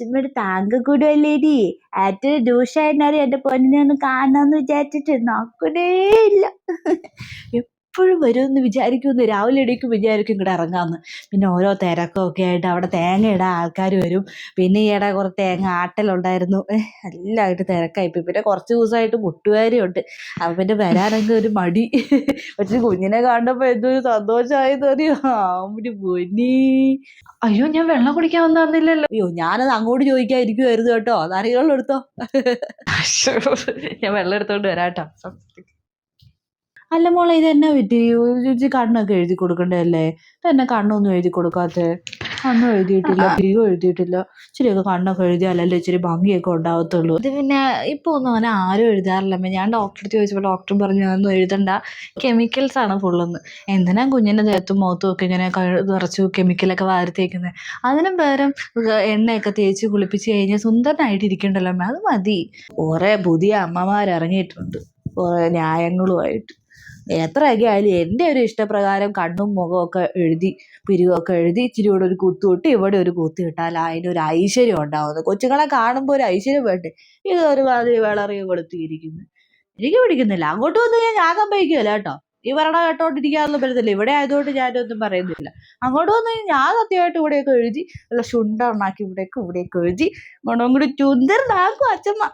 അച്ഛമ്മയുടെ താങ്ക കൂടുമല്ലേടി ഏറ്റവും ദൂഷായിരുന്നാലും എന്റെ പൊന്നിനെ ഒന്ന് കാണാന്ന് വിചാരിച്ചിട്ട് നോക്കണേ ഇല്ല. എപ്പോഴും വരുമെന്ന് വിചാരിക്കുമെന്ന് രാവിലെ എണീക്കും വിചാരിക്കും ഇങ്ങോട്ട് ഇറങ്ങാമെന്ന് പിന്നെ ഓരോ തിരക്കൊക്കെ ആയിട്ട് അവിടെ തേങ്ങ ഇടാൻ ആൾക്കാർ വരും. പിന്നെ ഈയിടെ കുറേ തേങ്ങ ആട്ടലുണ്ടായിരുന്നു. എല്ലായിട്ട് തിരക്കായിപ്പോയി പിന്നെ കുറച്ച് ദിവസമായിട്ട് മുട്ടുകാരിയുണ്ട് അപ്പം പിന്നെ വരാനൊക്കെ ഒരു മടി. പക്ഷെ കുഞ്ഞിനെ കണ്ടപ്പോൾ എന്തൊരു സന്തോഷമായെന്ന് അറിയോ? ആമ്പടി പൊന്നി. അയ്യോ ഞാൻ വെള്ളം കുടിക്കാൻ വന്നില്ലല്ലോ അയ്യോ ഞാനത് അങ്ങോട്ട് ചോദിക്കാതിരിക്കുമായിരുന്നു കേട്ടോ. അതറിയുള്ളൂ എടുത്തോ. ഞാൻ വെള്ളം എടുത്തോണ്ട് വരാട്ടോ അല്ല മോളെ ഇത് എന്നാ പറ്റി? ചേച്ചി കണ്ണൊക്കെ എഴുതി കൊടുക്കണ്ടല്ലേ തന്നെ കണ്ണൊന്നും എഴുതി കൊടുക്കാത്തെ? കണ്ണും എഴുതിയിട്ടില്ല പിരിവും എഴുതിയിട്ടില്ല. ഇച്ചിരിയൊക്കെ കണ്ണൊക്കെ എഴുതിയാലല്ലേ ഇച്ചിരി ഭംഗിയൊക്കെ ഉണ്ടാവത്തുള്ളൂ. ഇത് പിന്നെ ഇപ്പൊ ഒന്നും അങ്ങനെ ആരും എഴുതാറില്ല. ഞാൻ ഡോക്ടറെ ചോദിച്ചപ്പോൾ ഡോക്ടർ പറഞ്ഞു അതൊന്നും എഴുതണ്ട. കെമിക്കൽസ് ആണ് ഫുള്ളെന്ന്. എന്തിനാ കുഞ്ഞിന്റെ ദേഹത്തും മുഖത്തും ഒക്കെ ഇങ്ങനെ നിറച്ചു കെമിക്കലൊക്കെ വാരത്തേക്കുന്നത് അതിനും പകരം എണ്ണയൊക്കെ തേച്ച് കുളിപ്പിച്ച് കഴിഞ്ഞാൽ സുന്ദരനായിട്ട് ഇരിക്കണ്ടല്ലോ അമ്മേ. അത് മതി. കുറെ പുതിയ അമ്മമാർ ഇറങ്ങിയിട്ടുണ്ട്. കുറെ ന്യായങ്ങളുമായിട്ട്. എത്രയൊക്കെ ആയാലും എന്റെ ഒരു ഇഷ്ടപ്രകാരം കണ്ണും മുഖവും ഒക്കെ എഴുതി പിരിവൊക്കെ എഴുതി ഇച്ചിരി കൂടെ ഒരു കുത്തു തൊട്ട് ഇവിടെ ഒരു കുത്തി ഇട്ടാൽ അതിനൊരു ഐശ്വര്യം ഉണ്ടാവുന്നത് കൊച്ചുങ്ങളെ കാണുമ്പോൾ ഒരു ഐശ്വര്യം വേണ്ടേ? ഇത് ഒരുമാതിരി വിളറിയ കൊടുത്തിരിക്കുന്നു. എനിക്ക് പിടിക്കുന്നില്ല. അങ്ങോട്ട് വന്ന് ഞാൻ ഞാൻ സംഭവിക്കുമല്ല കേട്ടോ. ഈ പറയണ കേട്ടോണ്ടിരിക്കാനൊന്നും പറ്റത്തില്ല. ഇവിടെ ആയതുകൊണ്ട് ഞാനൊന്നും പറയുന്നില്ല. അങ്ങോട്ട് വന്ന് ഞാൻ സത്യമായിട്ട് ഇവിടെയൊക്കെ എഴുതി നല്ല ശുണ്ട ഉണ്ടാക്കി ഇവിടെയൊക്കെ ഇവിടെയൊക്കെ എഴുതി ഗുണം കൂടി ചുന്ദരനാക്കും അച്ഛമ്മ